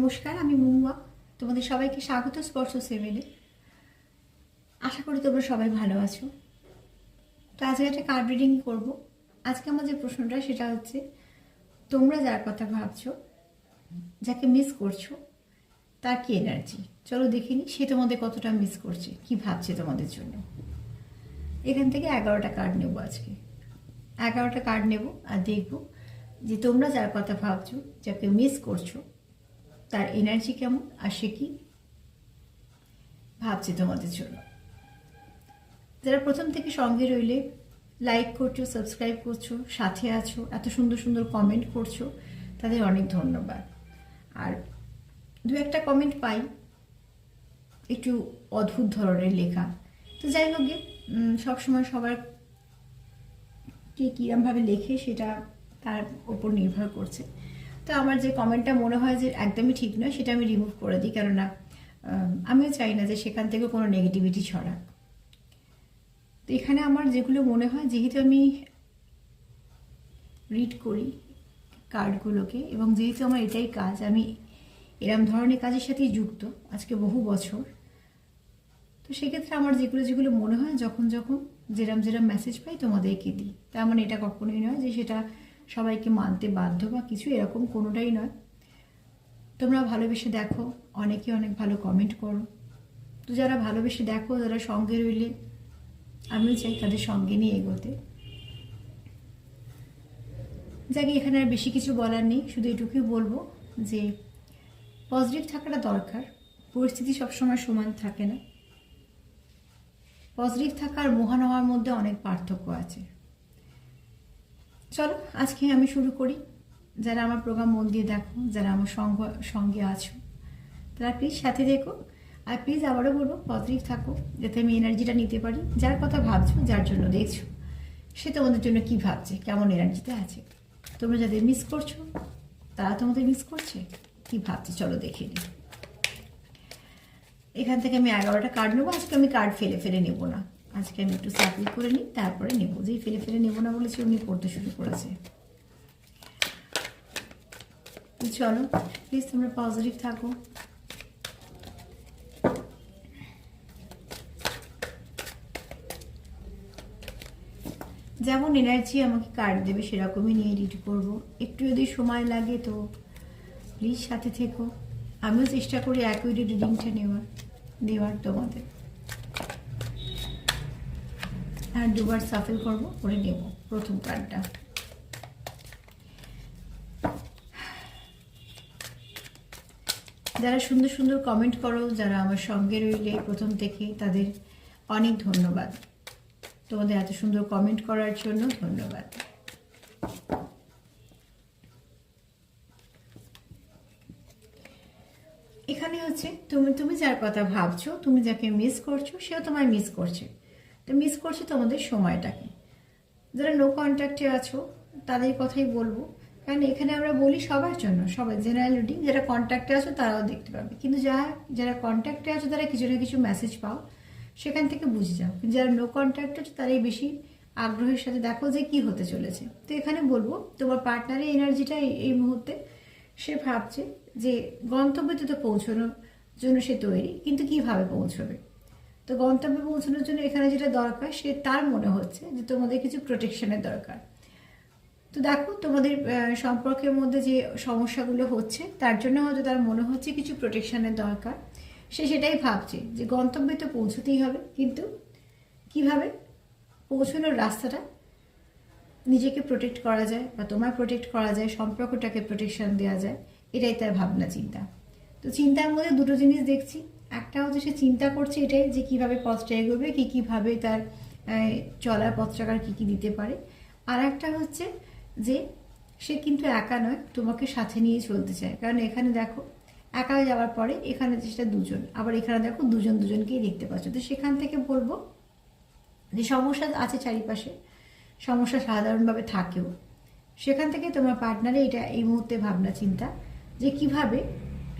নমস্কার, আমি মহুয়া। তোমাদের সবাইকে স্বাগত স্পর্শ সেভেনে আশা করি তোমরা সবাই ভালো আছো। তো আজকে একটা কার্ড রিডিং করব। আজকে আমার যে প্রশ্নটা, সেটা হচ্ছে, তোমরা যার কথা ভাবছ, যাকে মিস করছ, তার কি এনার্জি চলো দেখে সে তোমাদের কতটা মিস করছে, কি ভাবছে তোমাদের জন্য। এখান থেকে এগারোটা কার্ড নেব আজকে। এগারোটা কার্ড নেব আর দেখব যে তোমরা যার কথা ভাবছ, যাকে মিস করছ তার এনার্জি কেমন? আর সে কি? ভাবছে তোমাদের জন্য। যারা প্রথম থেকে সঙ্গে রইলে লাইক করছ সাবস্ক্রাইব করছ, সাথে আছো, এত সুন্দর সুন্দর কমেন্ট করছ, তাদের অনেক ধন্যবাদ। আর দু একটা কমেন্ট পাই, একটু অদ্ভুত ধরনের লেখা। তো যাই হোক সবসময় সবার কে কীরমভাবে লেখে সেটা তার ওপর নির্ভর করছে। তো আমার যে কমেন্টটা মনে হয় যে একদমই ঠিক নয়, সেটা আমি রিমুভ করে দিই। কেননা আমিও চাই না যে সেখান থেকে কোনো নেগেটিভিটি ছড়া তো এখানে আমার যেগুলো মনে হয়, যেহেতু আমি রিড করি কার্ডগুলোকে এবং যেহেতু আমার এটাই কাজ, আমি এরম ধরনের কাজের সাথেই যুক্ত আজকে বহু বছর, তো সেক্ষেত্রে আমার যেগুলো যেগুলো মনে হয়, যখন যখন যেরম যেরম মেসেজ পাই তোমাদেরকে দিই। তার মানে এটা কখনোই নয় যে সেটা সবাইকে মানতে বাধ্য বা কিছু এরকম কোনোটাই নয়। তোমরা ভালোবেসে দেখো, অনেকে অনেক ভালো কমেন্ট করো। তো যারা ভালোবেসে দেখো, যারা সঙ্গে রইলে, আমিও চাই তাদের সঙ্গে নিয়ে এগোতে। যাকে, এখানে আর বেশি কিছু বলার নেই, শুধু এটুকুই বলব যে পজিটিভ থাকাটা দরকার। পরিস্থিতি সবসময় সমান থাকে না। পজিটিভ থাকা আর মহান হওয়ার মধ্যে অনেক পার্থক্য আছে। চলো, আজকে আমি শুরু করি। যারা আমার প্রোগ্রাম মন দিয়ে দেখো, যারা আমার সঙ্গ, সঙ্গে আছো, তারা প্লিজ সাথে দেখো। আর প্লিজ আবারও বলব পজিটিভ থাকো, যাতে আমি এনার্জিটা নিতে পারি। যার কথা ভাবছ, যার জন্য দেখছ, সে তোমাদের জন্য কি ভাবছে, কেমন এনার্জিতে আছে। তোমরা যাদের মিস করছ, তারা তোমাদের মিস করছে, কি ভাবছে, চলো দেখে নিই। এখান থেকে আমি এগারোটা কার্ড নেব, আজকে আমি কার্ড ফেলে ফেলে নেব না। আজকে আমি একটু সার্কেল করে নিই, তারপরে নেব। যেই ফেলে ফেলে নেব না বলেছি, উনি পড়তে শুরু করেছে। চলো প্লিজ তোমরা পজিটিভ থাকো। যেমন এনার্জি আমাকে কার্ড দেবে, সেরকমই নিয়ে রিড করব। একটু যদি সময় লাগে তো প্লিজ সাথে থেকো। আমিও চেষ্টা করি একই রিডিংটা নেওয়ার, দেওয়ার তোমাদের। আর দুবার সাফেল করব, করে নেব প্রথম কার্ডটা। যারা সুন্দর সুন্দর কমেন্ট করো, যারা আমার সঙ্গে রইলে প্রথম থেকে, তাদের অনেক ধন্যবাদ। তোমাদের এত সুন্দর কমেন্ট করার জন্য ধন্যবাদ। এখানে হচ্ছে, তুমি তুমি যার কথা ভাবছ, তুমি যাকে মিস করছ, সেও তোমায় মিস করছে। তো মিস করছে তোমাদের সময়টাকে। যারা নো কন্ট্যাক্টে আছো, তাদের কথাই বলব। কারণ এখানে আমরা বলি সবার জন্য, সবাই জেনারেল রিডিং যারা কন্ট্যাক্টে আছো তারাও দেখতে পাবে। কিন্তু যারা যারা কন্ট্যাক্টে আছো, তারা কিছু না কিছু মেসেজ পাও, সেখান থেকে বুঝে যাও। কিন্তু যারা নো কন্ট্যাক্ট আছে, তারাই বেশি আগ্রহের সাথে দেখো যে কি হতে চলেছে। তো এখানে বলব, তোমার পার্টনারের এনার্জিটা এই মুহূর্তে সে ভাবছে যে গন্তব্যে তো পৌঁছানোর জন্য সে তৈরি, কিন্তু কীভাবে পৌঁছবে? তো গন্তব্যে পৌঁছানোর জন্য এখানে যেটা দরকার, সে তার মনে হচ্ছে যে তোমাদের কিছু প্রোটেকশনের দরকার। তো দেখো, তোমাদের সম্পর্কের মধ্যে যে সমস্যাগুলো হচ্ছে, তার জন্য হয়তো তার মনে হচ্ছে কিছু প্রোটেকশনের দরকার। সে সেটাই ভাবছে যে গন্তব্যে তো পৌঁছতেই হবে, কিন্তু কীভাবে পৌঁছানোর রাস্তাটা নিজেকে প্রোটেক্ট করা যায় বা তোমায় প্রোটেক্ট করা যায়, সম্পর্কটাকে প্রোটেকশন দেওয়া যায়, এটাই তার ভাবনা, চিন্তা। তো চিন্তার মধ্যে দুটো জিনিস দেখছি একটা হচ্ছে সে চিন্তা করছে এটাই যে কীভাবে পথটা এগোবে, কী কীভাবে তার চলার পথটাকার কী কী দিতে পারে। আর একটা হচ্ছে যে সে কিন্তু একা নয়, তোমাকে সাথে নিয়ে চলতে চায়। কারণ এখানে দেখো, একা যাওয়ার পরে এখানে সেটা দুজন, আবার এখানে দেখো দুজন দুজনকেই দেখতে পাচ্ছ। তো সেখান থেকে বলব যে সমস্যা আছে চারিপাশে, সমস্যা সাধারণভাবে থাকেও। সেখান থেকে তোমার পার্টনারে এটা এই মুহূর্তে ভাবনা, চিন্তা যে কীভাবে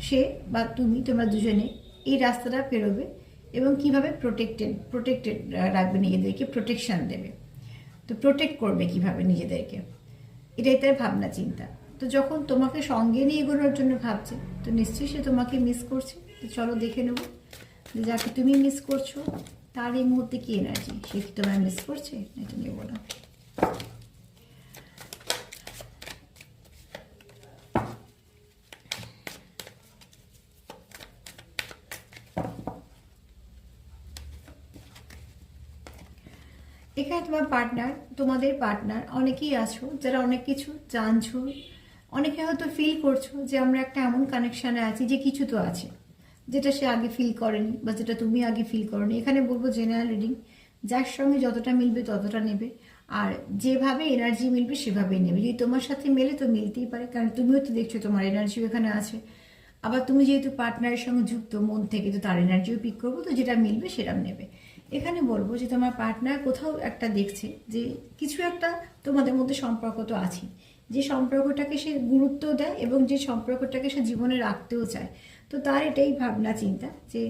সে বা তুমি, তোমরা দুজনে এই রাস্তাটা পেরোবে এবং কীভাবে প্রোটেক্টেড প্রোটেক্টেড রাখবে নিজেদেরকে প্রোটেকশন দেবে। তো প্রোটেক্ট করবে কীভাবে নিজেদেরকে? এটাই তার ভাবনা, চিন্তা। তো যখন তোমাকে সঙ্গে নিয়ে এগোনোর জন্য ভাবছে, তো নিশ্চয়ই সে তোমাকে মিস করছে। তো চলো দেখে নেব যে যাকে তুমি মিস করছ, তার এই মুহূর্তে কি এনার্জি সে কি তোমায় মিস করছে? এটা নিয়ে বলো এখানে তোমার পার্টনার তোমাদের পার্টনার অনেকেই আছো, যারা অনেক কিছু জানছো, অনেকে হয়তো ফিল করছ যে আমরা একটা এমন কানেকশানে আছি যে কিছু তো আছে, যেটা সে আগে ফিল করেনি বা যেটা তুমি আগে ফিল করনি। এখানে বলব জেনারেল রিডিং যার সঙ্গে যতটা মিলবে ততটা নেবে, আর যেভাবে এনার্জি মিলবে সেভাবেই নেবে। যদি তোমার সাথে মেলে তো মিলতেই পারে, কারণ তুমিও তো দেখছ তোমার এনার্জিও এখানে আছে। আবার তুমি যেহেতু পার্টনারের সঙ্গে যুক্ত, মন থেকে তো তার এনার্জিও পিক করব, তো যেটা মিলবে সেটা নেবে। এখানে বলব যে তোমার পার্টনার কোথাও একটা দেখছে যে কিছু একটা তোমাদের মধ্যে সম্পর্ক তো আছে যে সম্পর্কটাকে সে গুরুত্ব দেয় এবং যে সম্পর্কটাকে সে জীবনে রাখতেও চায়। তো তার এটাই ভাবনা চিন্তা যে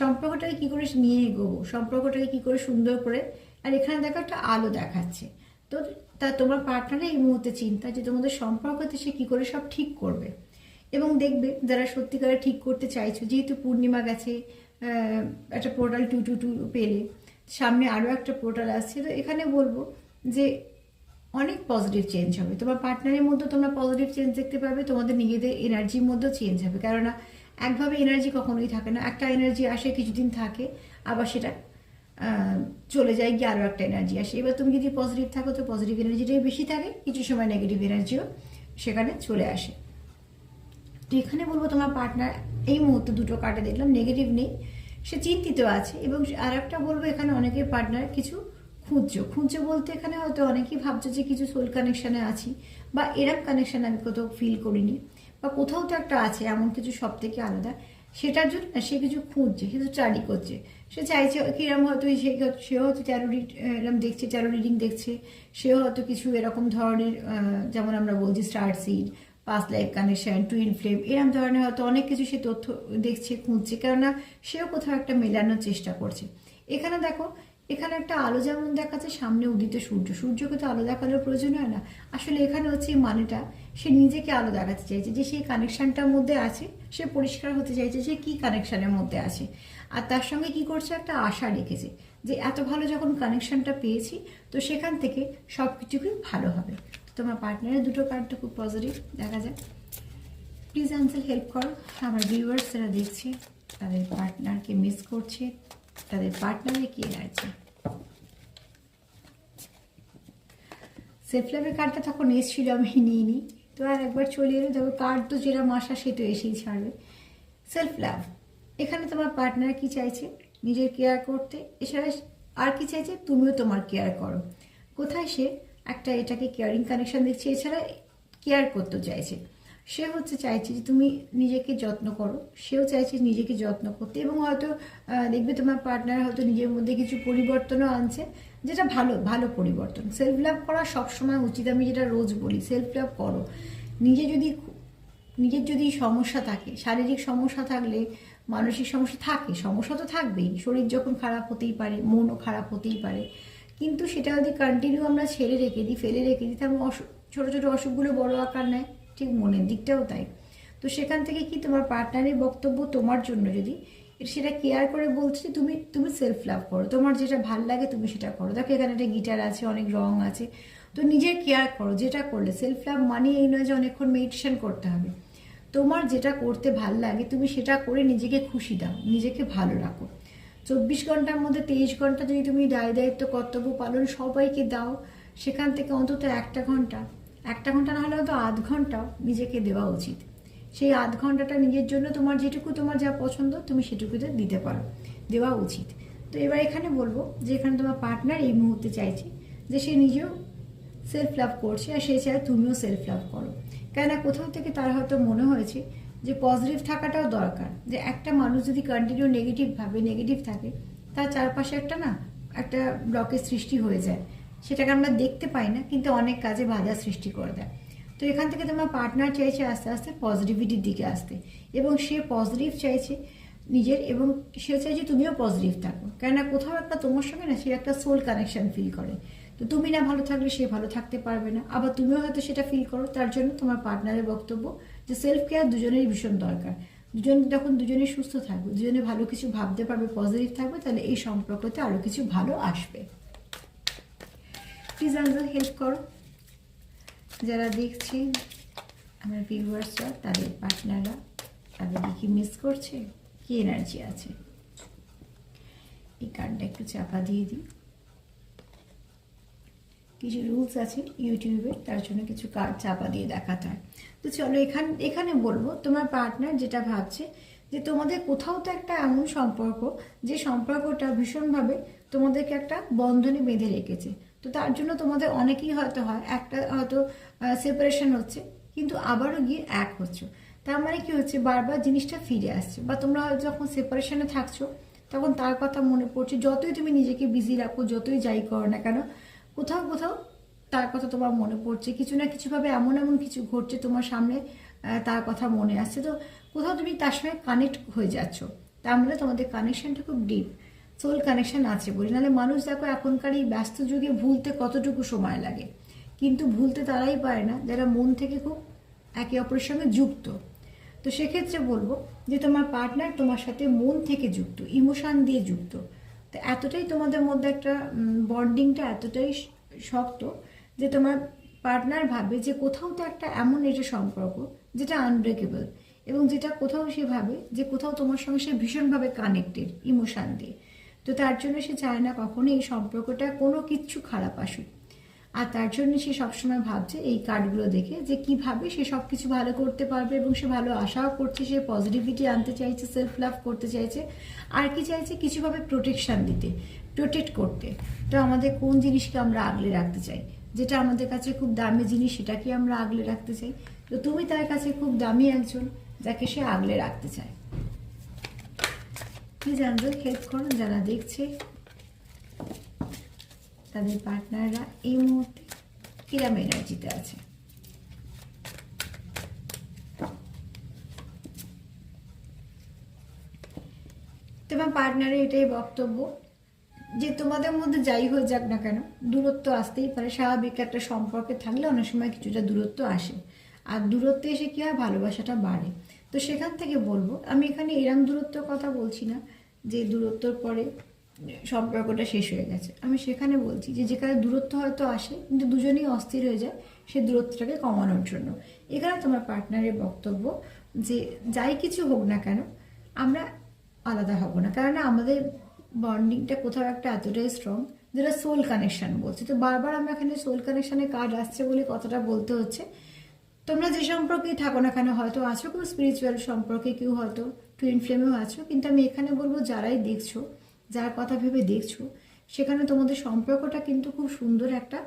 সম্পর্কটাকে কি করে নিয়ে এগোবো, সম্পর্কটাকে কি করে সুন্দর করে, আর এখানে দেখো একটা আলো দেখাচ্ছে। তো তা তোমার পার্টনারের এই মুহূর্তে চিন্তা যে তোমাদের সম্পর্কতে সে কী করে সব ঠিক করবে। এবং দেখবে যারা সত্যিকারে ঠিক করতে চাইছো, যেহেতু পূর্ণিমা গেছে একটা পোর্টাল টু টু টু পেলে। সামনে আরও একটা পোর্টাল আসছে তো এখানে বলব যে অনেক পজিটিভ চেঞ্জ হবে। তোমার পার্টনারের মধ্যে তোমরা পজিটিভ চেঞ্জ দেখতে পাবে, তোমাদের নিজেদের এনার্জির মধ্যেও চেঞ্জ হবে। কেননা একভাবে এনার্জি কখনোই থাকে না। একটা এনার্জি আসে, কিছুদিন থাকে, আবার সেটা চলে যায়, গিয়ে আরও একটা এনার্জি আসে। এবার তুমি যদি পজিটিভ থাকো, তো পজিটিভ এনার্জিটাই বেশি থাকে, কিছু সময় নেগেটিভ এনার্জিও সেখানে চলে আসে। তো এখানে বলব তোমার পার্টনার এই মুহূর্তে দুটো কার্ডে দেখলাম নেগেটিভ নেই, সে চিন্তিত আছে এবং আর একটা বলব এখানে অনেকের পার্টনার কিছু খুঁজছো। খুঁজছো বলতে এখানে হয়তো অনেকেই ভাবছ যে কিছু সোল কানেকশানে আছি বা এরম কানেকশান আমি কোথাও ফিল করিনি বা কোথাও তো একটা আছে, এমন কিছু সব থেকে আলাদা। সেটার জন্য না সে কিছু খুঁজছে, সে তো স্টাডি করছে। সে চাইছে কিরম হয়তো সে সেও হয়তো তেরো এরম দেখছে তেরো রিডিং দেখছে সেও হয়তো কিছু এরকম ধরনের যেমন আমরা বলছি star seed past life connection twin flame এরকম ধরনের হয়তো অনেক কিছু সে তথ্য দেখছে, খুঁজছে, কেননা সেও কোথাও একটা মেলানোর চেষ্টা করছে। এখানে দেখো, এখানে একটা আলো যেমন দেখাচ্ছে, সামনে উদিত সূর্য। সূর্যকে তো আলো দেখানোর প্রয়োজন হয় না। আসলে এখানে হচ্ছে এই মানেটা, সে নিজেকে আলো দেখাতে চাইছে যে সেই কানেকশানটার মধ্যে আছে, সে পরিষ্কার হতে চাইছে যে কি কানেকশানের মধ্যে আছে। আর তার সঙ্গে কি করছে, একটা আশা রেখেছে যে এত ভালো যখন কানেকশানটা পেয়েছি, তো সেখান থেকে সব কিছুই ভালো হবে। তোমার পার্টনারের দুটো কার্ড তো খুব পজিটিভ দেখা যায় প্লিজ আনসেল হেল্প করো। আমার ভিউয়ার্স যারা দেখছে, তাদের পার্টনারকে মিস করছে, তাদের পার্টনারে কি আছে? সেফ লাভের কার্ডটা তখন এসেছিল, আমি নিয়ে নিই তো আর একবার চলে এলো, তবে কার্ড তো যেরকম আসা, সে তো এসেই ছাড়বে। সেলফ লাভ এখানে তোমার পার্টনার কি চাইছে? নিজের কেয়ার করতে। এছাড়া আর কি চাইছে? তুমিও তোমার কেয়ার করো। কোথায় সে? একটা এটাকে কেয়ারিং কানেকশন দেখছে এছাড়া কেয়ার করতে চাইছে। সে হচ্ছে চাইছে যে তুমি নিজেকে যত্ন করো। সেও চাইছে নিজেকে যত্ন করতে এবং হয়তো দেখবে তোমার পার্টনার হয়তো নিজের মধ্যে কিছু পরিবর্তনও আনছে, যেটা ভালো ভালো পরিবর্তন। সেলফ লাভ করা সবসময় উচিত। আমি যেটা রোজ বলি সেলফ লাভ করো। নিজে যদি নিজের যদি সমস্যা থাকে, শারীরিক সমস্যা থাকলে, মানসিক সমস্যা থাকে, সমস্যা তো থাকবেই। শরীর যখন খারাপ হতেই পারে, মনও খারাপ হতেই পারে। কিন্তু সেটা যদি কন্টিনিউ আমরা ছেড়ে রেখে দিই, ফেলে রেখে দিই, তাহলে অসুখ ছোটো ছোটো অসুখগুলো বড় আকার নেয়। ঠিক মনের দিকটাও তাই। তো সেখান থেকে কি তোমার পার্টনারের বক্তব্য তোমার জন্য যদি? সেটা কেয়ার করে বলছে তুমি তুমি সেলফ লাভ করো। তোমার যেটা ভালো লাগে তুমি সেটা করো। দেখো এখানে একটা গিটার আছে, অনেক রং আছে। তো নিজের কেয়ার করো, যেটা করলে। সেলফ লাভ মানে এই নয় যে অনেকক্ষণ মেডিটেশন করতে হবে। তোমার যেটা করতে ভালো লাগে, তুমি সেটা করে নিজেকে খুশি দাও, নিজেকে ভালো রাখো। চব্বিশ ঘণ্টার মধ্যে তেইশ ঘণ্টা যদি তুমি দায় দায়িত্ব, কর্তব্য পালন সবাইকে দাও, সেখান থেকে অন্তত একটা ঘণ্টা। একটা ঘণ্টা না হলে হয়তো আধ ঘন্টাও নিজেকে দেওয়া উচিত। সেই আধ ঘন্টাটা নিজের জন্য তোমার যেটুকু তোমার যা পছন্দ, তুমি সেটুকুতে দিতে পারো, দেওয়া উচিত। তো এবার এখানে বলব যে এখানে তোমার পার্টনার এই মুহূর্তে চাইছে যে সে নিজেও সেলফ লাভ করছে আর সে চায় তুমিও সেলফ লাভ করো। কেননা কোথাও থেকে তার হয়তো মনে হয়েছে যে পজিটিভ থাকাটাও দরকার। যে একটা মানুষ যদি কন্টিনিউ নেগেটিভ ভাবে নেগেটিভ থাকে, তার চারপাশে একটা না, একটা ব্লকের সৃষ্টি হয়ে যায়। সেটাকে আমরা দেখতে পাই না, কিন্তু অনেক কাজে বাধা সৃষ্টি করে দেয়। তো এখান থেকে তোমার পার্টনার চাইছে আস্তে আস্তে পজিটিভিটির দিকে আসতে। এবং সে পজিটিভ চাইছে নিজের, এবং সে চাইছে তুমিও পজিটিভ থাকো। কেননা কোথাও একটা তোমার সঙ্গে না, সে একটা সোল কানেকশন ফিল করে। তো তুমি না ভালো থাকলে সে ভালো থাকতে পারবে না। আবার তুমিও হয়তো সেটা ফিল করো, তার জন্য তোমার পার্টনারের বক্তব্য যে সেলফ কেয়ার দুজনেরই ভীষণ দরকার। দুজন যখন দুজনে সুস্থ থাকবে, দুজনে ভালো কিছু ভাবতে পারবে পজিটিভ থাকবে, তাহলে এই সম্পর্কতে আরও কিছু ভালো আসবে। প্লিজ আমাদের হেল্প করো। যারা দেখছে আমার ভিউয়ার্সরা তাদের পার্টনাররা তাদেরকে কি মিস করছে? কি এনার্জি আছে? এই কার্ডটা একটু চাপা দিয়ে দিই। কিছু রুলস আছে ইউটিউবে তার জন্য কিছু কার্ড চাপা দিয়ে দেখাতে হয়। তো চলো, এখান, এখানে বলব, তোমার পার্টনার যেটা ভাবছে যে তোমাদের কোথাও তো একটা এমন সম্পর্ক যে সম্পর্কটা ভীষণভাবে তোমাদেরকে একটা বন্ধনে বেঁধে রেখেছে। তো তার জন্য তোমাদের অনেকেই হয়তো হয়, একটা হয়তো সেপারেশন হচ্ছে, কিন্তু আবারও গিয়ে এক হচ্ছে। তার মানে কি হচ্ছে, বারবার জিনিসটা ফিরে আসছে বা তোমরা যখন সেপারেশনে থাকছো, তখন তার কথা মনে পড়ছে, যতই তুমি নিজেকে বিজি রাখো, যতই যাই করো না কেন, কোথাও কোথাও তার কথা তোমার মনে পড়ছে। কিছু না কিছুভাবে এমন এমন কিছু ঘটছে তোমার সামনে তার কথা মনে আসছে। তো কোথাও তুমি তার সঙ্গে কানেক্ট হয়ে যাচ্ছ। তার মানে তোমাদের কানেকশনটা খুব ডিপ সোল কানেকশান আছে বলি। নাহলে মানুষ দেখো এখনকার এই ব্যস্ত যুগে ভুলতে কতটুকু সময় লাগে। কিন্তু ভুলতে তারাই পারে না। যারা মন থেকে খুব একে অপরের সঙ্গে যুক্ত। তো সেক্ষেত্রে বলব যে তোমার পার্টনার তোমার সাথে মন থেকে যুক্ত ইমোশান দিয়ে যুক্ত। তো এতটাই তোমাদের মধ্যে একটা বন্ডিংটা এতটাই শক্ত যে তোমার পার্টনার ভাবে যে কোথাও তো একটা এমন এটা সম্পর্ক যেটা আনব্রেকেবল এবং যেটা কোথাও সে ভাবে যে কোথাও তোমার সঙ্গে সে ভীষণভাবে কানেক্টেড ইমোশান দিয়ে তো তার জন্য সে চায় না কখনো এই সম্পর্কটা কোনো কিচ্ছু খারাপ আসুক। আর তার জন্য সে সবসময় ভাবছে এই কার্ডগুলো দেখে যে কীভাবে সে সব কিছু ভালো করতে পারবে এবং সে ভালো আশাও করছে, সে পজিটিভিটি আনতে চাইছে সেলফ লাভ করতে চাইছে। আর কি চাইছে? কিছুভাবে প্রোটেকশন দিতে প্রোটেক্ট করতে। তো আমাদের কোন জিনিসকে আমরা আগলে রাখতে চাই? যেটা আমাদের কাছে খুব দামি জিনিস সেটাকে আমরা আগলে রাখতে চাই? তো তুমি তার কাছে খুব দামি একজন, যাকে সে আগলে রাখতে চায়। কি জানতো হেল্প করো, যারা দেখছে, তাদের পার্টনাররা এই মুহূর্তে কিরাম এনার্জিতে আছে? তোমার পার্টনারের এটাই বক্তব্য। যে তোমাদের মধ্যে যাই হয়ে যাক না কেন, দূরত্ব আসতেই পারে। স্বাভাবিক একটা সম্পর্কে থাকলে অনেক সময় কিছুটা দূরত্ব আসে। আর দূরত্বে এসে কী হয়? ভালোবাসাটা বাড়ে। তো সেখান থেকে বলব, আমি এখানে এরম দূরত্বের কথা বলছি না যে দূরত্বর পরে সম্পর্কটা শেষ হয়ে গেছে। আমি সেখানে বলছি যে যেখানে দূরত্ব হয়তো আসে, কিন্তু দুজনেই অস্থির হয়ে যায় সেই দূরত্বটাকে কমানোর জন্য। এখানে তোমার পার্টনারের বক্তব্য যে যাই কিছু হোক না কেন, আমরা আলাদা হব না। কারণ আমাদের বন্ডিংটা কোথাও একটা এতটাই স্ট্রং যেটা সোল কানেকশন বলছে। তো বারবার আমরা এখানে সোল কানেকশানে কার্ড আসছে বলে কথাটা বলতে হচ্ছে। তোমরা যে সম্পর্কেই থাকো না কেন, হয়তো আছো কেউ স্পিরিচুয়াল সম্পর্কে, কেউ হয়তো টুইন ফ্লেমেও আছো, কিন্তু আমি এখানে বলব যারাই দেখছ, যার কথা ভেবে দেখছ, সেখানে তোমাদের সম্পর্কটা কিন্তু খুব সুন্দর একটা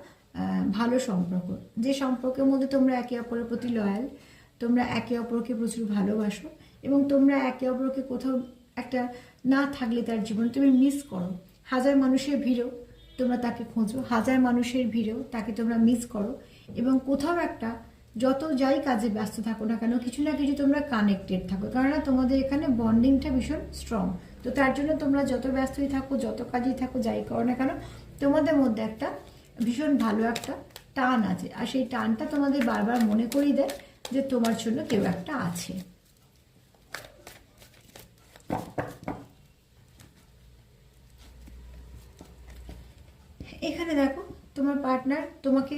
ভালো সম্পর্ক। যে সম্পর্কের মধ্যে তোমরা একে অপরের প্রতি লয়াল তোমরা একে অপরকে প্রচুর ভালোবাসো এবং তোমরা একে অপরকে কোথাও একটা না থাকলে তার জীবন তুমি মিস করো। হাজার মানুষের ভিড়েও তোমরা তাকে খোঁজো, হাজার মানুষের ভিড়েও তাকে তোমরা মিস করো এবং কোথাও একটা যত যাই কাজে ব্যস্ত থাকো না কেন, কিছু না কিছু তোমরা কানেক্টেড থাকো। কেননা তোমাদের এখানে বন্ডিংটা ভীষণ স্ট্রং তো তার জন্য তোমরা যত ব্যস্তই থাকো, যত কাজেই থাকো, যাই করো না কেন, তোমাদের মধ্যে একটা ভীষণ ভালো একটা টান আছে। আর সেই টানটা তোমাদের বারবার মনে করিয়ে দেয় যে তোমার জন্য কেউ একটা আছে। এখানে দেখো, তোমার পার্টনার তোমাকে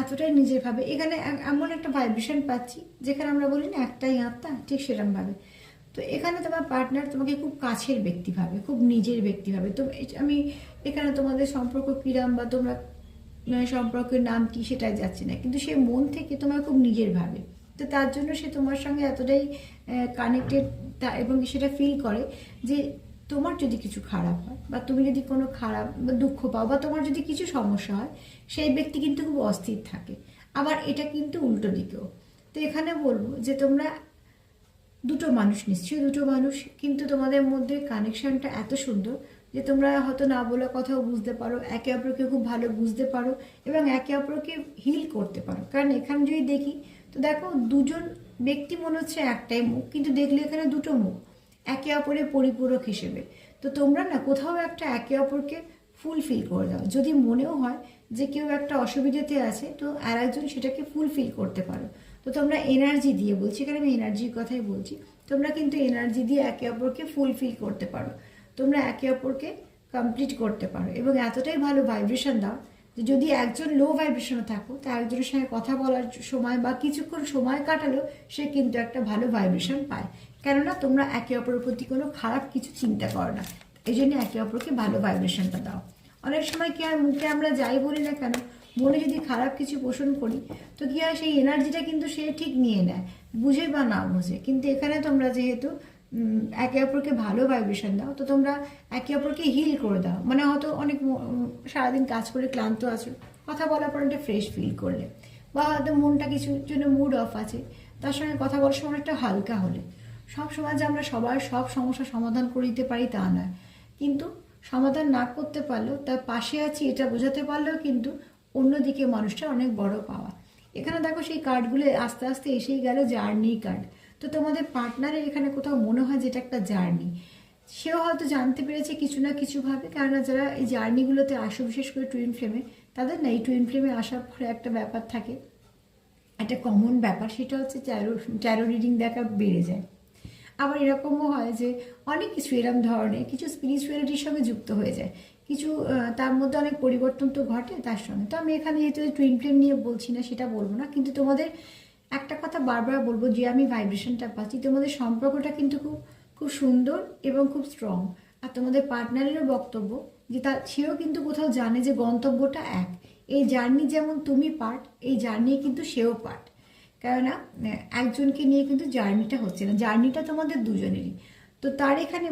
এতটাই নিজের ভাবে। এখানে এমন একটা ভাইব্রেশন পাচ্ছি, যেখানে আমরা বলি না, একটাই আত্মা, ঠিক সেরকম ভাবে তো এখানে তোমার পার্টনার তোমাকে খুব কাছের ব্যক্তি ভাবে, খুব নিজের ব্যক্তি ভাবে। তো আমি এখানে তোমাদের সম্পর্ক কিরাম বা তোমরা মানে সম্পর্কের নাম কি সেটাই যাচ্ছে না। কিন্তু সে মন থেকে তোমার খুব নিজের ভাবে। তো তার জন্য সে তোমার সঙ্গে এতটাই কানেক্টেড এবং সেটা ফিল করে যে তোমার যদি কিছু খারাপ হয় বা তুমি যদি কোনো খারাপ বা দুঃখ পাও বা তোমার যদি কিছু সমস্যা হয়, সেই ব্যক্তি কিন্তু খুব অস্থির থাকে। আবার এটা কিন্তু উল্টো দিকেও। তো এখানে বলব যে তোমরা দুটো মানুষ, নিশ্চয়ই দুটো মানুষ, কিন্তু তোমাদের মধ্যে কানেকশানটা এত সুন্দর যে তোমরা হয়তো না বলা কথাও বুঝতে পারো, একে অপরকে খুব ভালো বুঝতে পারো এবং একে অপরকে হিল করতে পারো। কারণ এখানে যদি দেখি তো দেখো, দুজন ব্যক্তি মনে হচ্ছে একটাই মুখ, কিন্তু দেখলে এখানে দুটো মুখ, একে অপরের পরিপূরক হিসেবে। তো তোমরা না কোথাও একটা একে অপরকে ফুলফিল করে দাও। যদি মনেও হয় যে কেউ একটা অসুবিধাতে আছে, তো আর একজন সেটাকে ফুলফিল করতে পারো। তো তোমরা এনার্জি দিয়ে বলছি, এখানে আমি এনার্জির কথাই বলছি, তোমরা কিন্তু এনার্জি দিয়ে একে অপরকে ফুলফিল করতে পারো। তোমরা একে অপরকে কমপ্লিট করতে পারো। এবং এতটাই ভালো ভাইব্রেশন দাও যে যদি একজন লো ভাইব্রেশনে থাকো তা একজনের সঙ্গে কথা বলার সময় বা কিছুক্ষণ সময় কাটালো সে কিন্তু একটা ভালো ভাইব্রেশন পায়। কেননা তোমরা একে অপরের প্রতি কোনো খারাপ কিছু চিন্তা করো না। এই জন্য একে অপরকে ভালো ভাইব্রেশনটা দাও। অনেক সময় কি হয়, মুখে আমরা যাই বলি না কেন, মনে যদি খারাপ কিছু পোষণ করি, তো কি হয়, সেই এনার্জিটা কিন্তু সে ঠিক নিয়ে নেয়। বুঝে বা না বুঝে, কিন্তু এখানে তোমরা যেহেতু একে অপরকে ভালো ভাইব্রেশন দাও, তো তোমরা একে অপরকে হিল করে দাও। মানে হয়তো অনেক সারাদিন কাজ করে ক্লান্ত আছো, কথা বলার পর একটা ফ্রেশ ফিল করলে। বা হয়তো মনটা কিছু জন্য মুড অফ আছে, তার সঙ্গে কথা বলার সময় একটা হালকা হলে। সব সময় যে আমরা সবার সব সমস্যা সমাধান করে দিতে পারি তা নয়। কিন্তু সমাধান না করতে পারলেও তার পাশে আছি এটা বোঝাতে পারলেও কিন্তু অন্যদিকে মানুষটা অনেক বড় পাওয়া। এখানে দেখো সেই কার্ডগুলো আস্তে আস্তে এসেই গেল জার্নি কার্ড তো তোমাদের পার্টনারের এখানে কোথাও মনে হয় যে এটা একটা জার্নি সেও হয়তো জানতে পেরেছে কিছু না কিছুভাবে কেননা যারা এই জার্নিগুলোতে আসো, বিশেষ করে টুইন ফ্লেমে তাদের না এই টুইন ফ্লেমে আসার পরে একটা ব্যাপার থাকে। একটা কমন ব্যাপার, সেটা হচ্ছে ট্যারো ট্যারো রিডিং দেখা বেড়ে যায়। আবার এরকমও হয় যে অনেক কিছু এরম ধরনের, কিছু স্পিরিচুয়ালিটির সঙ্গে যুক্ত হয়ে যায়। কিছু তার মধ্যে অনেক পরিবর্তন তো ঘটে তার সঙ্গে। তো আমি এখানে যেহেতু টুইন ফ্লেম নিয়ে বলছি না, সেটা বলব না। কিন্তু তোমাদের একটা কথা বারবার বলব যে আমি ভাইব্রেশনটা পাচ্ছি। তোমাদের সম্পর্কটা কিন্তু খুব খুব সুন্দর এবং খুব স্ট্রং আর তোমাদের পার্টনারেরও বক্তব্য যে তার সেও কিন্তু কোথাও জানে যে গন্তব্যটা এক। এই জার্নি যেমন তুমি পার্ট এই জার্নি কিন্তু সেও পার্ট কেননা একজনকে নিয়ে কিন্তু জার্নিটা হচ্ছে না। জার্নিটা তোমাদের দুজনেরই। তো তার এখানে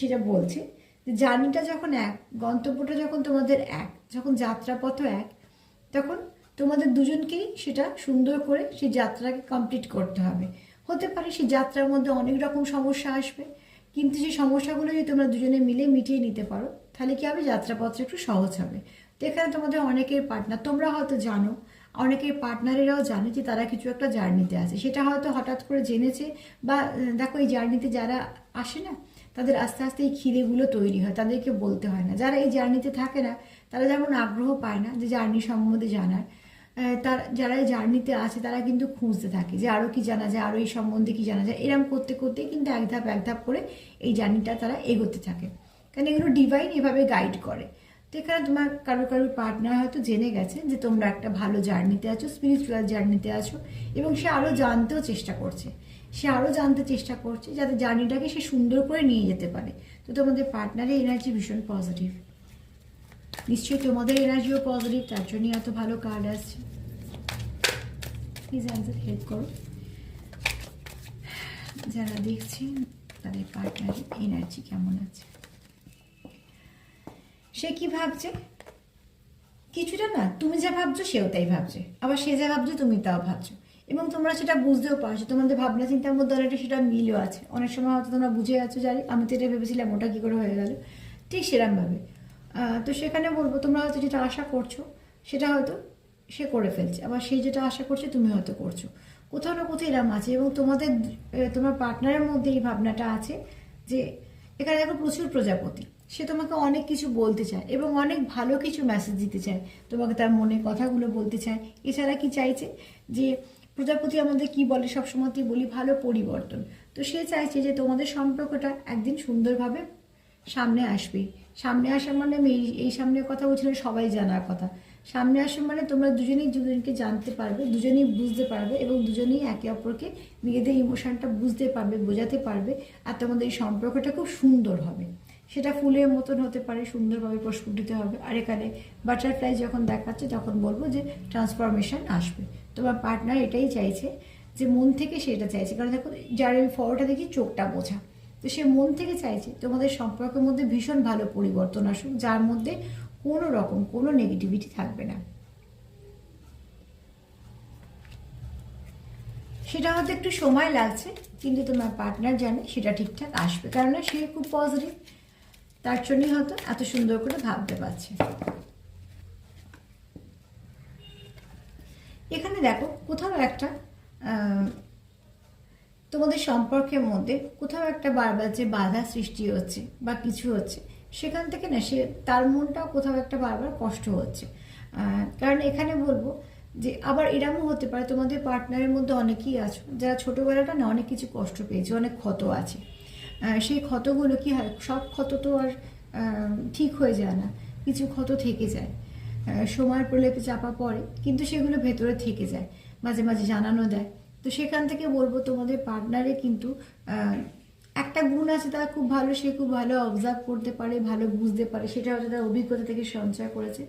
সেটা বলছে যে জার্নিটা যখন এক, গন্তব্যটা যখন তোমাদের এক, যখন যাত্রাপথও এক, তখন তোমাদের দুজনকেই সেটা সুন্দর করে সেই যাত্রাকে কমপ্লিট করতে হবে। হতে পারে সেই যাত্রার মধ্যে অনেক রকম সমস্যা আসবে, কিন্তু সেই সমস্যাগুলো যদি তোমরা দুজনে মিলে মিটিয়ে নিতে পারো, তাহলে কি হবে? যাত্রাপথটা একটু সহজ হবে। তো এখানে তোমাদের অনেকের পার্টনার তোমরা হয়তো জানো, অনেকের পার্টনারেরাও জানে যে তারা কিছু একটা জার্নিতে আছে। সেটা হয়তো হঠাৎ করে জেনেছে বা দেখো এই জার্নিতে যারা আসে না, তাদের আস্তে আস্তে এই খিদেগুলো তৈরি হয়, তাদেরকে বলতে হয় না। যারা এই জার্নিতে থাকে না, তারা যেমন আগ্রহ পায় না যে জার্নি সম্বন্ধে জানার তার, যারা জার্নিতে আছে, তারা কিন্তু খুঁজতে থাকে যে আরও কি জানা যায় আরও এই সম্বন্ধে কি জানা যায়। এরম করতে করতে কিন্তু এক ধাপ এক ধাপ করে এই জার্নিটা তারা এগোতে থাকে। কারণ এগুলো ডিভাইন এভাবে গাইড করে। তো এখানে তোমার কারও কারও পার্টনার হয়তো জেনে গেছে যে তোমরা একটা ভালো জার্নিতে আছো স্পিরিচুয়াল জার্নিতে আছো এবং সে আরও জানতেও চেষ্টা করছে। সে আরও জানতে চেষ্টা করছে যাতে জার্নিটাকে সে সুন্দর করে নিয়ে যেতে পারে। তো তোমাদের পার্টনারের এনার্জি ভীষণ পজিটিভ নিশ্চয়ই তোমাদের এনার্জিও পজিটিভ তার জন্যই এত ভালো কার্ড আসছে। প্লিজ অ্যান্সার হেল্প করো। যারা দেখছেন তাদের পার্টনারের এনার্জি কেমন আছে? সে কি ভাবছে? কিছুটা না তুমি যা ভাবছ সেও তাই ভাবছে। আবার সে যা ভাবছ তুমি তাও ভাবছ। এবং তোমরা সেটা বুঝতেও পারছ তোমাদের ভাবনা চিন্তার মধ্যে অনেকটা সেটা মিলও আছে। অনেক সময় হয়তো তোমরা বুঝে আছো জানি আমি তো এটা ভেবেছিলাম ওটা কী করে হয়ে গেল? ঠিক সেরমভাবে। আহ, তো সেখানে বলব, তোমরা হয়তো যেটা আশা করছ, সেটা হয়তো সে করে ফেলছে। আবার সে যেটা আশা করছে, তুমি হয়তো করছ। কোথাও না কোথাও এরম আছে এবং তোমাদের তোমার পার্টনারের মধ্যে এই ভাবনাটা আছে যে, এখানে দেখো প্রচুর প্রজাপতি। সে তোমাকে অনেক কিছু বলতে চায় এবং অনেক ভালো কিছু মেসেজ দিতে চায়। তোমাকে তার মনে কথাগুলো বলতে চায়। এছাড়া কি চাইছে যে, প্রজাপতি আমাদের কি বলে, সবসময়তেই বলি, ভালো পরিবর্তন। তো সে চাইছে যে তোমাদের সম্পর্কটা একদিন সুন্দরভাবে সামনে আসবে। সামনে আসা মানে আমি এই- সামনের কথা বলছিলাম সবাই জানার কথা। সামনে আসা মানে তোমরা দুজনেই দুজনকে জানতে পারবে, দুজনেই বুঝতে পারবে এবং দুজনেই একে অপরকে নিজেদের ইমোশানটা বুঝতে পারবে, বোঝাতে পারবে আর তোমাদের এই সম্পর্কটা খুব সুন্দর হবে। সেটা ফুলের মতন হতে পারে, সুন্দরভাবে প্রস্ফুটিত হবে। আর এখানে বাটারফ্লাই যখন দেখাচ্ছে তখন বলব যে ট্রান্সফরমেশন আসবে। তোমার পার্টনার এটাই চাইছে যে মন থেকে সেটা চাইছে। কারণ দেখো, যার আমি ফটোটা দেখি, চোখটা বোঝা। তো সে মন থেকে চাইছে তোমাদের সম্পর্কের মধ্যে ভীষণ ভালো পরিবর্তন আসুক, যার মধ্যে কোনো রকম কোনো নেগেটিভিটি থাকবে না। সেটা হয়তো একটু সময় লাগছে, কিন্তু তোমার পার্টনার জানে সেটা ঠিকঠাক আসবে, কেননা সে খুব পজিটিভ তার জন্যই হয়তো এত সুন্দর করে ভাবতে পারছে। এখানে দেখো, কোথাও একটা তোমাদের সম্পর্কের মধ্যে কোথাও একটা বারবার যে বাধা সৃষ্টি হচ্ছে বা কিছু হচ্ছে, সেখান থেকে না, সে তার মনটাও কোথাও একটা বারবার কষ্ট হচ্ছে। কারণ এখানে বলব যে আবার এরকমও হতে পারে, তোমাদের পার্টনারের মধ্যে অনেকেই আছো, যারা ছোটোবেলাটা না অনেক কিছু কষ্ট পেয়েছে, অনেক ক্ষত আছে। সেই ক্ষতগুলো কি হয়, সব ক্ষত তো আর ঠিক হয়ে যায় না, কিছু ক্ষত থেকে যায়। সময়ের প্রলেপে চাপা পড়ে, কিন্তু সেগুলো ভেতরে থেকে যায়, মাঝে মাঝে জানানো দেয়। তো সেখান থেকে বলব তোমাদের পার্টনারে কিন্তু একটা গুণ আছে, তার খুব ভালো, সে খুব ভালো অবজার্ভ করতে পারে, ভালো বুঝতে পারে সেটা হচ্ছে তার অভিজ্ঞতা থেকে সঞ্চয় করেছে।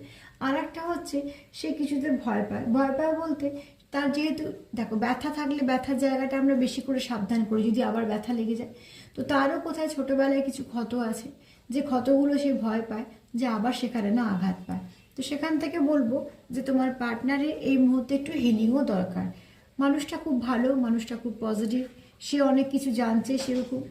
আর একটা হচ্ছে, সে কিছুতে ভয় পায়। ভয় পায় বলতে, তার যেহেতু, দেখো, ব্যথা থাকলে ব্যথার জায়গাটা আমরা বেশি করে সাবধান করি, যদি আবার ব্যথা লেগে যায়। তো তারও কোথায় ছোটোবেলায় কিছু ক্ষত আছে, যে ক্ষতগুলো সে ভয় পায়, যে আবার সেখানে না আঘাত পায়। তো সেখান থেকে বলব যে তোমার পার্টনারের এই মুহূর্তে একটু হিলিংও দরকার। মানুষটা খুব ভালো, মানুষটা খুব পজিটিভ সে অনেক কিছু জানছে সেও খুব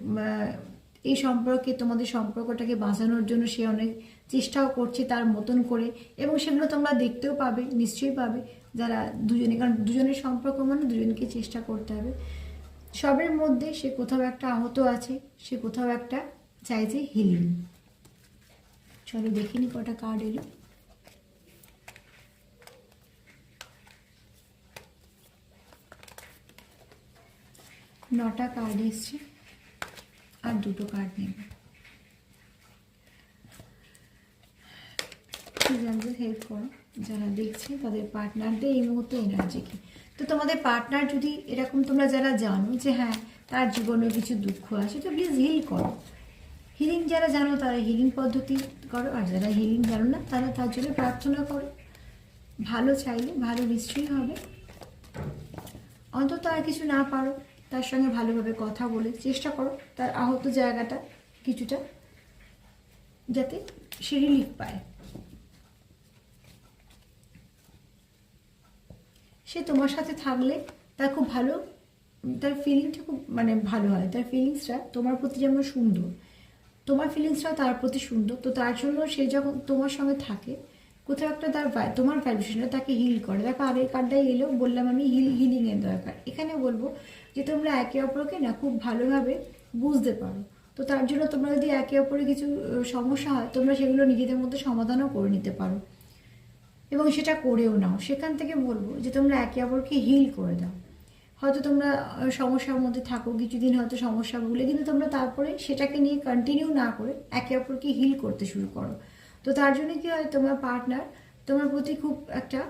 এই সম্পর্কে, তোমাদের সম্পর্কটাকে বাঁচানোর জন্য সে অনেক চেষ্টাও করছে তার মতন করে। এবং সেগুলো তোমরা দেখতেও পাবে, নিশ্চয়ই পাবে। যারা দুজনে, কারণ দুজনের সম্পর্ক মানে দুজনকে চেষ্টা করতে হবে। সবের মধ্যে সে কোথাও একটা আহত আছে, সে কোথাও একটা চাইছে হিলিং চলো দেখিনি কটা কার্ড এলো। নটা কার্ড এসছে, আর দুটো কার্ড নেবে। হেল্প করো, যারা দেখছে তাদের পার্টনারদের এই মুহূর্তে এনার্জি কি। তো তোমাদের পার্টনার যদি এরকম তোমরা যারা জানো যে হ্যাঁ তার জীবনে কিছু দুঃখ আছে, তো প্লিজ হিল করো। হিলিং যারা জানো তারা হিলিং পদ্ধতি করো, আর যারা হিলিং জানো না, তারা তার জন্য প্রার্থনা করো। ভালো চাইলে ভালো নিশ্চয়ই হবে। অন্তত আর কিছু না পারো। তার সঙ্গে ভালোভাবে কথা বলে চেষ্টা করো, তার আহত জায়গাটা কিছুটা যাতে সে রিলিফ পায়। সে তোমার সাথে থাকলে তার খুব ভালো, তার ফিলিংটা খুব মানে ভালো হয়, তার ফিলিংসটা তোমার প্রতি যেমন সুন্দর, তোমার ফিলিংসটাও তার প্রতি সুন্দর, তো তার জন্য সে যখন তোমার সঙ্গে থাকে কোথাও একটা তার তোমার ভাইব্রেশনটা তাকে হিল করে। দেখো আগের কার্ডটাই এলো বললাম আমি হিল হিলিংয়ের দরকার। এখানে বলব যে তোমরা একে অপরকে না, খুব ভালোভাবে বুঝতে পারো। তো তার জন্য তোমরা যদি একে অপরে কিছু সমস্যা হয়, তোমরা সেগুলো নিজেদের মধ্যে সমাধানও করে নিতে পারো। এবং সেটা করেও নাও। সেখান থেকে বলব যে তোমরা একে অপরকে হিল করে দাও। হয়তো তোমরা সমস্যার মধ্যে থাকো, কিছুদিন হয়তো সমস্যা ভুলে, কিন্তু তোমরা তারপরে সেটাকে নিয়ে কন্টিনিউ না করে একে অপরকে হিল করতে শুরু করো। তো তার জন্য কি হয়, তোমার পার্টনার তোমার প্রতি খুব একটা,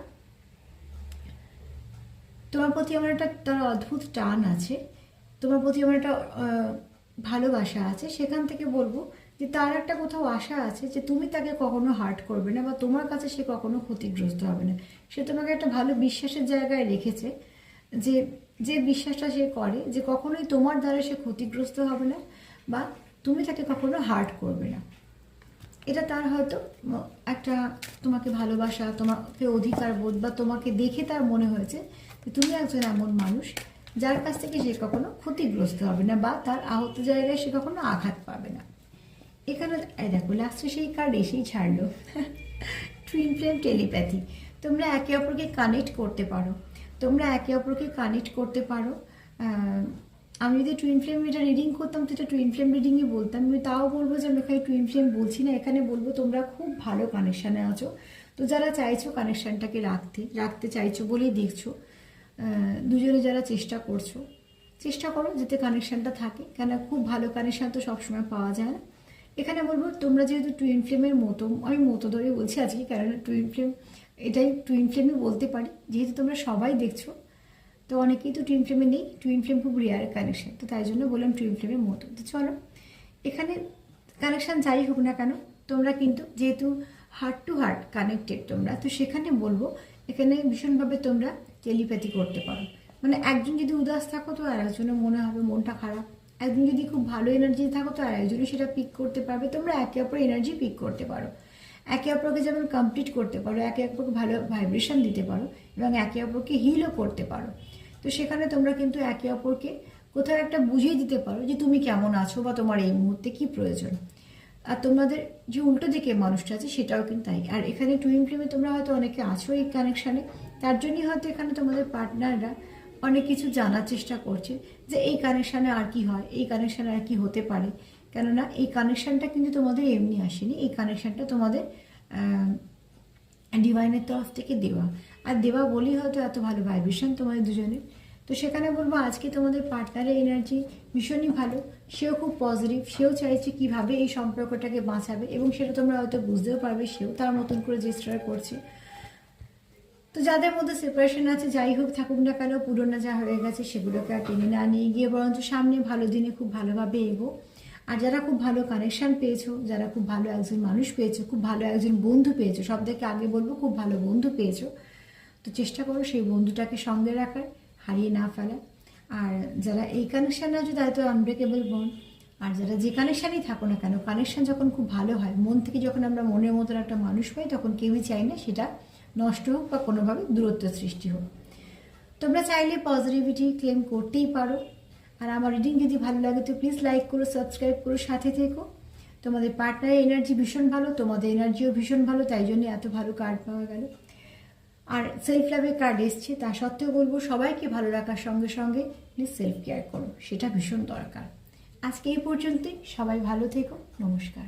তোমার প্রতি আমার একটা তার অদ্ভুত টান আছে, তোমার প্রতি আমার একটা ভালোবাসা আছে, সেখান থেকে বলব যে তার একটা কোথাও আশা আছে যে তুমি তাকে কখনো হার্ট করবে না বা তোমার কাছে সে কখনো ক্ষতিগ্রস্ত হবে না। সে তোমাকে একটা ভালো বিশ্বাসের জায়গায় রেখেছে যে যে বিশ্বাসটা সে করে যে কখনোই তোমার দ্বারা সে ক্ষতিগ্রস্ত হবে না বা তুমি তাকে কখনো হার্ট করবে না। এটা তার হয়তো একটা তোমাকে ভালোবাসা, তোমাকে অধিকার বোধ বা তোমাকে দেখে তার মনে হয়েছে যে তুমি একজন এমন মানুষ যার কাছ থেকে সে কখনো ক্ষতিগ্রস্ত হবে না বা তার আহত জায়গায় সে কখনো আঘাত পাবে না। এখানে দেখো লাস্টে সেই কার্ড এসেই ছাড়লো। টুইন ফ্লেম টেলিপ্যাথি তোমরা একে অপরকে কানেক্ট করতে পারো। তোমরা একে অপরকে কানেক্ট করতে পারো। আমি যদি টুইন ফ্লেম এটা রিডিং করতাম, তো এটা টুইন ফ্লেম রিডিংই বলতাম। আমি তাও বলব যে আমি এখানে টুইন ফ্লেম বলছি না, এখানে বলব তোমরা খুব ভালো কানেকশানে আছো। তো যারা চাইছো কানেকশানটাকে রাখতে রাখতে চাইছো বলেই দেখছ দুজনে যারা চেষ্টা করছ, চেষ্টা করো যাতে কানেকশানটা থাকে। কেন খুব ভালো কানেকশান তো সবসময় পাওয়া যায় না। এখানে বলব, তোমরা যেহেতু টুইন ফ্লেমের মতো, আমি মতো ধরে বলছি আজকে কারণ টুইন ফ্লেম এটাই টুইন ফ্লেমই বলতে পারি। যেহেতু তোমরা সবাই দেখছ তো অনেকেই তো টুইন ফ্লেমে নেই টুইন ফ্লেম খুব রেয়ার কানেকশন তো তাই জন্য বললাম টুইন ফ্লেমের মতো। তো চলো, এখানে কানেকশন যাই হোক না কেন, তোমরা কিন্তু যেহেতু হার্ট টু হার্ট কানেক্টেড তোমরা, তো সেখানে বলব, এখানে ভীষণভাবে তোমরা টেলিপ্যাথি করতে পারো। মানে একজন যদি উদাস থাকো তো আর একজনের মনে হবে মনটা খারাপ। একজন যদি খুব ভালো এনার্জি থাকো তো আর একজনই সেটা পিক করতে পারবে। তোমরা একে অপরের এনার্জি পিক করতে পারো। একে অপরকে যেমন কমপ্লিট করতে পারো, একে অপরকে ভালো ভাইব্রেশন দিতে পারো এবং একে অপরকে হিলও করতে পারো। তো সেখানে তোমরা কিন্তু একে অপরকে কোথাও একটা বুঝিয়ে দিতে পারো যে তুমি কেমন আছো বা তোমার এই মুহূর্তে কি প্রয়োজন। আর তোমাদের যে উল্টো দিকে মানুষটা আছে সেটাও কিন্তু তাই। আর এখানে টুইন ফ্লেমে তোমরা হয়তো অনেকে আছো এই কানেকশানে তার জন্যই হয়তো এখানে তোমাদের পার্টনাররা অনেক কিছু জানার চেষ্টা করছে যে এই কানেকশানে আর কি হয়, এই কানেকশানে আর কি হতে পারে। কেননা এই কানেকশানটা কিন্তু তোমাদের এমনি আসেনি। এই কানেকশানটা তোমাদের ডিভাইনের তরফ থেকে দেওয়া। আর দেওয়া বলেই হয়তো এত ভালো ভাইব্রেশন তোমাদের দুজনের। তো সেখানে বলব, আজকে তোমাদের পার্টনারের এনার্জি ভীষণই ভালো। সেও খুব পজিটিভ সেও চাইছে কীভাবে এই সম্পর্কটাকে বাঁচাবে এবং সেটা তোমরা হয়তো বুঝতেও পারবে, সেও তার মতন করে চেষ্টা করছে। তো যাদের মধ্যে সেপারেশন আছে, যাই হোক থাকুক না কেন পুরোনো যা হয়ে গেছে সেগুলোকে আর টেনে না নিয়ে গিয়ে, বরঞ্চ সামনে ভালো দিনে খুব ভালোভাবে এগো। আর যারা খুব ভালো কানেকশন পেয়েছ, যারা খুব ভালো একজন মানুষ পেয়েছ, খুব ভালো একজন বন্ধু পেয়েছ সব থেকে আগে বলব খুব ভালো বন্ধু পেয়েছ, তো চেষ্টা করো সেই বন্ধুটাকে সঙ্গে রাখার, হারিয়ে না ফেলা। আর যারা এই কানেকশানে আছে তারা তো আনব্রেকেবল বোন আর যারা যে কানেকশানেই থাকো না কেন কানেকশান যখন খুব ভালো হয়, মন থেকে যখন আমরা মনের মতন একটা মানুষ পাই তখন কেউই চাই না সেটা নষ্ট হোক বা কোনোভাবে দূরত্ব সৃষ্টি হোক। তোমরা চাইলে পজিটিভিটি ক্লেম করতেই পারো। আর আমার রিডিং যদি ভালো লাগে, তো প্লিজ লাইক করো সাবস্ক্রাইব করো, সাথে থেকো। তোমাদের পার্টনারের এনার্জি ভীষণ ভালো, তোমাদের এনার্জিও ভীষণ ভালো, তাই জন্য এত ভালো কার্ড পাওয়া গেল। আর সেলফ লাভের কার্ড এসছে, তা সত্ত্বেও বলব, সবাইকে ভালো রাখার সঙ্গে সঙ্গে প্লিজ সেলফ কেয়ার করো, সেটা ভীষণ দরকার। আজকে এই পর্যন্তই, সবাই ভালো থেকো, নমস্কার।